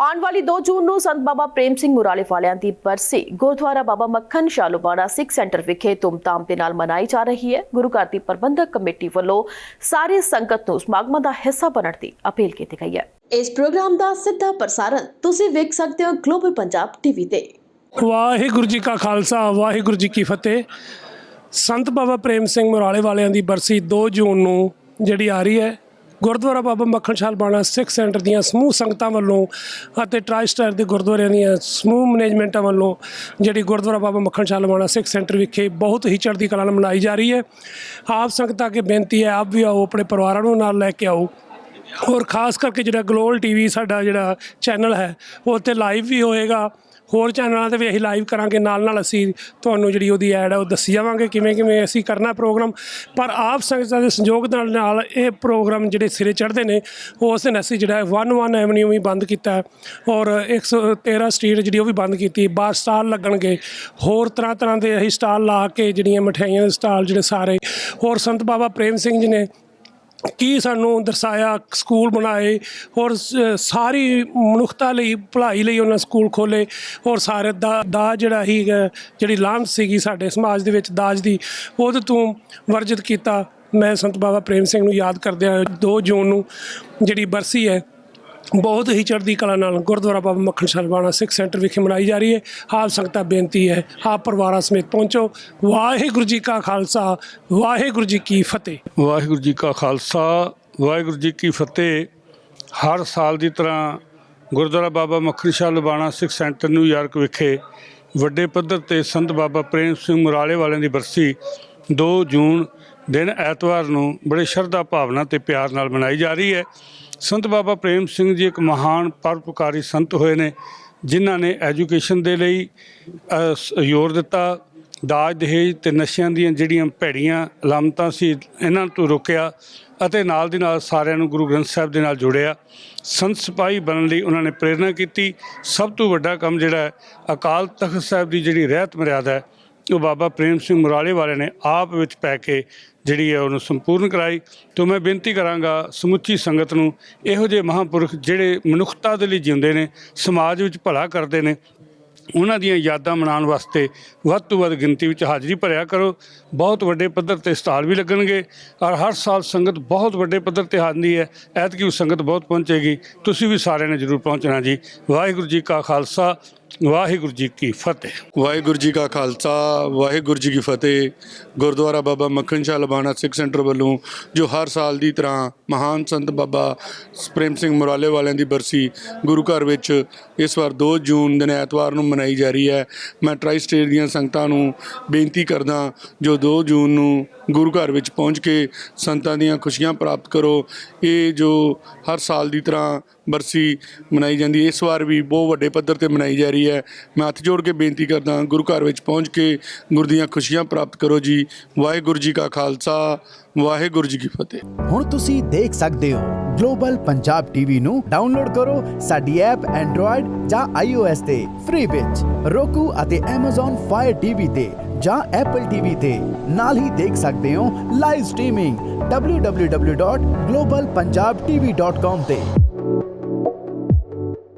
ਆਉਣ ਵਾਲੀ 2 ਜੂਨ ਨੂੰ ਸੰਤ ਬਾਬਾ ਪ੍ਰੇਮ ਸਿੰਘ ਮੁਰਾਲੇ ਵਾਲਿਆਂ ਦੀ ਬਰਸੀ ਗੁਰਦੁਆਰਾ ਬਾਬਾ ਮੱਖਣ ਸ਼ਾਲੂਬਾਣਾ ਸਿੱਖ ਸੈਂਟਰ ਵਿਖੇ ਧੂਮਧਾਮ ਦੇ ਨਾਲ ਮਨਾਈ ਜਾ ਰਹੀ ਹੈ। ਗੁਰੂ ਘਰ ਦੀ ਪ੍ਰਬੰਧਕ ਕਮੇਟੀ ਵੱਲੋਂ ਸਾਰੀ ਸੰਗਤ ਨੂੰ ਸਮਾਗਮਾਂ ਦਾ ਹਿੱਸਾ ਬਣਨ ਦੀ ਅਪੀਲ ਕੀਤੀ ਗਈ ਹੈ। ਇਸ ਪ੍ਰੋਗਰਾਮ ਦਾ ਸਿੱਧਾ ਪ੍ਰਸਾਰਣ ਤੁਸੀਂ ਵੇਖ ਸਕਦੇ ਹੋ ਗਲੋਬਲ ਪੰਜਾਬ ਟੀਵੀ ਤੇ। ਵਾਹਿਗੁਰੂ ਜੀ ਕਾ ਖਾਲਸਾ, ਵਾਹਿਗੁਰੂ ਜੀ ਕੀ ਫਤਿਹ। ਸੰਤ ਬਾਬਾ ਪ੍ਰੇਮ ਸਿੰਘ ਮੁਰਾਲੇ ਵਾਲਿਆਂ ਦੀ ਬਰਸੀ 2 ਜੂਨ ਨੂੰ ਜਿਹੜੀ ਆ ਰਹੀ ਹੈ ਗੁਰਦੁਆਰਾ ਬਾਬਾ ਮੱਖਣ ਸ਼ਾਲ ਬਾਣਾ ਸਿੱਖ ਸੈਂਟਰ ਦੀਆਂ ਸਮੂਹ ਸੰਗਤਾਂ ਵੱਲੋਂ ਅਤੇ ਟਰਾਈਸਟਰ ਦੇ ਗੁਰਦੁਆਰਿਆਂ ਦੀਆਂ ਸਮੂਹ ਮੈਨੇਜਮੈਂਟਾਂ ਵੱਲੋਂ ਜਿਹੜੀ ਗੁਰਦੁਆਰਾ ਬਾਬਾ ਮੱਖਣ ਸ਼ਾਲ ਬਾਣਾ ਸਿੱਖ ਸੈਂਟਰ ਵਿਖੇ ਬਹੁਤ ਹੀ ਚੜ੍ਹਦੀ ਕਲਾ ਨਾਲ ਮਨਾਈ ਜਾ ਰਹੀ ਹੈ। ਆਪ ਸੰਗਤਾਂ ਅੱਗੇ ਬੇਨਤੀ ਹੈ, ਆਪ ਵੀ ਆਓ, ਆਪਣੇ ਪਰਿਵਾਰਾਂ ਨੂੰ ਨਾਲ ਲੈ ਕੇ ਆਓ। ਔਰ ਖਾਸ ਕਰਕੇ ਜਿਹੜਾ ਗਲੋਬਲ ਟੀਵੀ ਸਾਡਾ ਜਿਹੜਾ ਚੈਨਲ ਹੈ, ਉਹ ਤੇ ਲਾਈਵ ਵੀ ਹੋਏਗਾ। ਹੋਰ ਚੈਨਲਾਂ ਤੇ ਵੀ ਅਸੀਂ ਲਾਈਵ ਕਰਾਂਗੇ, ਨਾਲ ਨਾਲ ਅਸੀਂ ਤੁਹਾਨੂੰ ਜਿਹੜੀ ਉਹਦੀ ਐਡ ਹੈ ਉਹ ਦੱਸੀ ਜਾਵਾਂਗੇ ਕਿਵੇਂ ਕਿਵੇਂ ਅਸੀਂ ਕਰਨਾ ਪ੍ਰੋਗਰਾਮ ਪਰ ਆਪ ਸੰਗਤਾਂ ਦੇ ਸੰਯੋਗ ਨਾਲ ਨਾਲ ਇਹ ਪ੍ਰੋਗਰਾਮ ਜਿਹੜੇ ਸਿਰੇ ਚੜ੍ਹਦੇ ਨੇ ਉਸ ਦਿਨ ਅਸੀਂ ਜਿਹੜਾ 11 ਐਵਨਿਊ ਵੀ ਬੰਦ ਕੀਤਾ ਹੈ ਔਰ 113 ਸਟਰੀਟ ਜਿਹੜੀ ਉਹ ਵੀ ਬੰਦ ਕੀਤੀ। ਬਾਹਰ ਸਟਾਲ ਲੱਗਣਗੇ, ਹੋਰ ਤਰ੍ਹਾਂ ਤਰ੍ਹਾਂ ਦੇ ਅਸੀਂ ਸਟਾਲ ਲਾ ਕੇ ਜਿਹੜੀਆਂ ਮਠਿਆਈਆਂ ਦੇ ਸਟਾਲ ਜਿਹੜੇ ਸਾਰੇ, ਹੋਰ ਸੰਤ ਬਾਬਾ ਪ੍ਰੇਮ ਸਿੰਘ ਜੀ ਨੇ ਕੀ ਸਾਨੂੰ ਦਰਸਾਇਆ, ਸਕੂਲ ਬਣਾਏ ਔਰ ਸ- ਸਾਰੀ ਮਨੁੱਖਤਾ ਲਈ, ਭਲਾਈ ਲਈ ਉਹਨਾਂ ਸਕੂਲ ਖੋਲੇ ਔਰ ਸਾਰੇ ਦਾ ਦਾ ਜਿਹੜਾ ਹੀ ਜਿਹੜੀ ਲਾਂਭ ਸੀਗੀ ਸਾਡੇ ਸਮਾਜ ਦੇ ਵਿੱਚ, ਦਾਜ ਦੀ, ਉਹਦੇ ਤੋਂ ਵਰਜਿਤ ਕੀਤਾ। ਮੈਂ ਸੰਤ ਬਾਬਾ ਪ੍ਰੇਮ ਸਿੰਘ ਨੂੰ ਯਾਦ ਕਰਦਿਆਂ 2 ਜੂਨ ਨੂੰ ਜਿਹੜੀ ਬਰਸੀ ਹੈ ਬਹੁਤ ਹੀ ਚੜ੍ਹਦੀ ਕਲਾ ਨਾਲ ਗੁਰਦੁਆਰਾ ਬਾਬਾ ਮੱਖਣ ਸ਼ਰਵਾਣਾ ਸਿੱਖ ਸੈਂਟਰ ਵਿਖੇ ਮਨਾਈ ਜਾ ਰਹੀ ਹੈ। ਆਪ ਸੰਗਤਾਂ ਬੇਨਤੀ ਹੈ, ਆਪ ਪਰਿਵਾਰਾਂ ਸਮੇਤ ਪਹੁੰਚੋ। ਵਾਹਿਗੁਰੂ ਜੀ ਕਾ ਖਾਲਸਾ, ਵਾਹਿਗੁਰੂ ਜੀ ਕੀ ਫਤਿਹ। ਵਾਹਿਗੁਰੂ ਜੀ ਕਾ ਖਾਲਸਾ, ਵਾਹਿਗੁਰੂ ਜੀ ਕੀ ਫਤਿਹ। ਹਰ ਸਾਲ ਦੀ ਤਰ੍ਹਾਂ Gurdwara Baba Makhan Shah Lubana Sikh centre New York ਵਿਖੇ ਵੱਡੇ ਪੱਧਰ ਤੇ ਸੰਤ ਬਾਬਾ ਪ੍ਰੇਮ ਸਿੰਘ ਮੁਰਾਲੇ ਵਾਲਿਆਂ ਦੀ ਬਰਸੀ 2 ਜੂਨ ਦਿਨ ਐਤਵਾਰ ਨੂੰ ਬੜੇ ਸ਼ਰਧਾ ਭਾਵਨਾ ਤੇ ਪਿਆਰ ਨਾਲ ਮਨਾਈ ਜਾ ਰਹੀ ਹੈ। ਸੰਤ ਬਾਬਾ ਪ੍ਰੇਮ ਸਿੰਘ ਜੀ ਇੱਕ ਮਹਾਨ ਪਰਉਪਕਾਰੀ ਸੰਤ ਹੋਏ ਨੇ ਜਿਨ੍ਹਾਂ ਨੇ ਐਜੂਕੇਸ਼ਨ ਦੇ ਲਈ ਅ, ਜ਼ੋਰ ਦਿੱਤਾ ਦਾਜ ਦਹੇਜ ਤੇ ਨਸ਼ਿਆਂ ਦੀਆਂ ਜਿਹੜੀਆਂ ਭੈੜੀਆਂ ਅਲਾਮਤਾਂ ਸੀ ਇਹਨਾਂ ਤੋਂ ਰੋਕਿਆ ਅਤੇ ਨਾਲ ਦੀ ਨਾਲ ਸਾਰਿਆਂ ਨੂੰ ਗੁਰੂ ਗ੍ਰੰਥ ਸਾਹਿਬ ਦੇ ਨਾਲ ਜੋੜਿਆ। ਸੰਤ ਸਿਪਾਹੀ ਬਣਨ ਲਈ ਉਹਨਾਂ ਨੇ ਪ੍ਰੇਰਣਾ ਕੀਤੀ। ਸਭ ਤੋਂ ਵੱਡਾ ਕੰਮ ਜਿਹੜਾ ਅਕਾਲ ਤਖਤ ਸਾਹਿਬ ਦੀ ਜਿਹੜੀ ਰਹਿਤ ਮਰਿਆਦਾ ਹੈ ਉਹ ਬਾਬਾ ਪ੍ਰੇਮ ਸਿੰਘ ਮੁਰਾਲੇ ਵਾਲੇ ਨੇ ਆਪ ਵਿੱਚ ਪੈ ਕੇ ਜਿਹੜੀ ਹੈ ਉਹਨੂੰ ਸੰਪੂਰਨ ਕਰਾਈ ਤੋਂ ਮੈਂ ਬੇਨਤੀ ਕਰਾਂਗਾ ਸਮੁੱਚੀ ਸੰਗਤ ਨੂੰ ਇਹੋ ਜਿਹੇ ਮਹਾਂਪੁਰਖ ਜਿਹੜੇ ਮਨੁੱਖਤਾ ਦੇ ਲਈ ਜਿਉਂਦੇ ਨੇ, ਸਮਾਜ ਵਿੱਚ ਭਲਾ ਕਰਦੇ ਨੇ, ਉਹਨਾਂ ਦੀਆਂ ਯਾਦਾਂ ਮਨਾਉਣ ਵਾਸਤੇ ਵੱਧ ਤੋਂ ਵੱਧ ਗਿਣਤੀ ਵਿੱਚ ਹਾਜ਼ਰੀ ਭਰਿਆ ਕਰੋ। ਬਹੁਤ ਵੱਡੇ ਪੱਧਰ ਤੇ ਸਟਾਲ ਵੀ ਲੱਗਣਗੇ ਔਰ ਹਰ ਸਾਲ ਸੰਗਤ ਬਹੁਤ ਵੱਡੇ ਪੱਧਰ ਤੇ ਆਉਂਦੀ ਹੈ। ਐਤਕੀ ਵੀ ਸੰਗਤ ਬਹੁਤ ਪਹੁੰਚੇਗੀ। ਤੁਸੀਂ ਵੀ ਸਾਰਿਆਂ ਨੇ ਜ਼ਰੂਰ ਪਹੁੰਚਣਾ ਜੀ। ਵਾਹਿਗੁਰੂ ਜੀ ਕਾ ਖਾਲਸਾ। ਵਾਹਿਗੁਰੂ ਜੀ ਕੀ ਫਤਿਹ। ਵਾਹਿਗੁਰੂ ਜੀ ਕਾ ਖਾਲਸਾ, ਵਾਹਿਗੁਰੂ ਜੀ ਕੀ ਫਤਿਹ। ਗੁਰਦੁਆਰਾ ਬਾਬਾ ਮੱਖਣ ਸ਼ਾਹ ਲਬਾਣਾ ਸਿੱਖ ਸੈਂਟਰ ਵੱਲੋਂ ਜੋ ਹਰ ਸਾਲ ਦੀ ਤਰ੍ਹਾਂ ਮਹਾਨ ਸੰਤ ਬਾਬਾ ਪ੍ਰੇਮ ਸਿੰਘ ਮੁਰਾਲੇ ਵਾਲਿਆਂ ਦੀ ਬਰਸੀ ਗੁਰੂ ਘਰ ਵਿੱਚ ਇਸ ਵਾਰ 2 ਜੂਨ ਦਿਨ ਐਤਵਾਰ ਨੂੰ ਮਨਾਈ ਜਾ ਰਹੀ ਹੈ। ਮੈਂ ਟਰਾਈ ਸਟੇਟ ਦੀਆਂ ਸੰਗਤਾਂ ਨੂੰ ਬੇਨਤੀ ਕਰਦਾ ਜੋ 2 ਜੂਨ ਨੂੰ ਗੁਰੂ ਘਰ ਵਿੱਚ ਪਹੁੰਚ ਕੇ ਸੰਤਾਂ ਦੀਆਂ ਖੁਸ਼ੀਆਂ ਪ੍ਰਾਪਤ ਕਰੋ। ਇਹ ਜੋ ਹਰ ਸਾਲ ਦੀ ਤਰ੍ਹਾਂ ਬਰਸੀ ਮਨਾਈ ਜਾਂਦੀ ਹੈ। ਇਸ ਵਾਰ ਵੀ ਬਹੁਤ ਵੱਡੇ ਪੱਧਰ ਤੇ ਮਨਾਈ ਜਾ ਰਹੀ ਹੈ। ਮੈਂ ਹੱਥ ਜੋੜ ਕੇ ਬੇਨਤੀ ਕਰਦਾ ਗੁਰੂ ਘਰ ਵਿੱਚ ਪਹੁੰਚ ਕੇ ਗੁਰ ਦੀਆਂ ਖੁਸ਼ੀਆਂ ਪ੍ਰਾਪਤ ਕਰੋ ਜੀ। ਵਾਹਿਗੁਰੂ ਜੀ ਕਾ ਖਾਲਸਾ, ਵਾਹਿਗੁਰੂ ਜੀ ਕੀ ਫਤਿਹ। ਹੁਣ ਤੁਸੀਂ ਦੇਖ ਸਕਦੇ ਹੋ, ਗਲੋਬਲ ਪੰਜਾਬ ਟੀਵੀ ਨੂੰ ਡਾਊਨਲੋਡ ਕਰੋ ਸਾਡੀ ਐਪ ਐਂਡਰੋਇਡ ਜਾਂ iOS ਤੇ, ਫ੍ਰੀ ਵਿੱਚ। roku ਅਤੇ Amazon Fire TV ਤੇ ਜਾਂ Apple TV ਤੇ ਨਾਲ ਹੀ ਦੇਖ ਸਕਦੇ ਹੋ ਲਾਈਵ ਸਟ੍ਰੀਮਿੰਗ www.globalpunjabtv.com ਤੇ।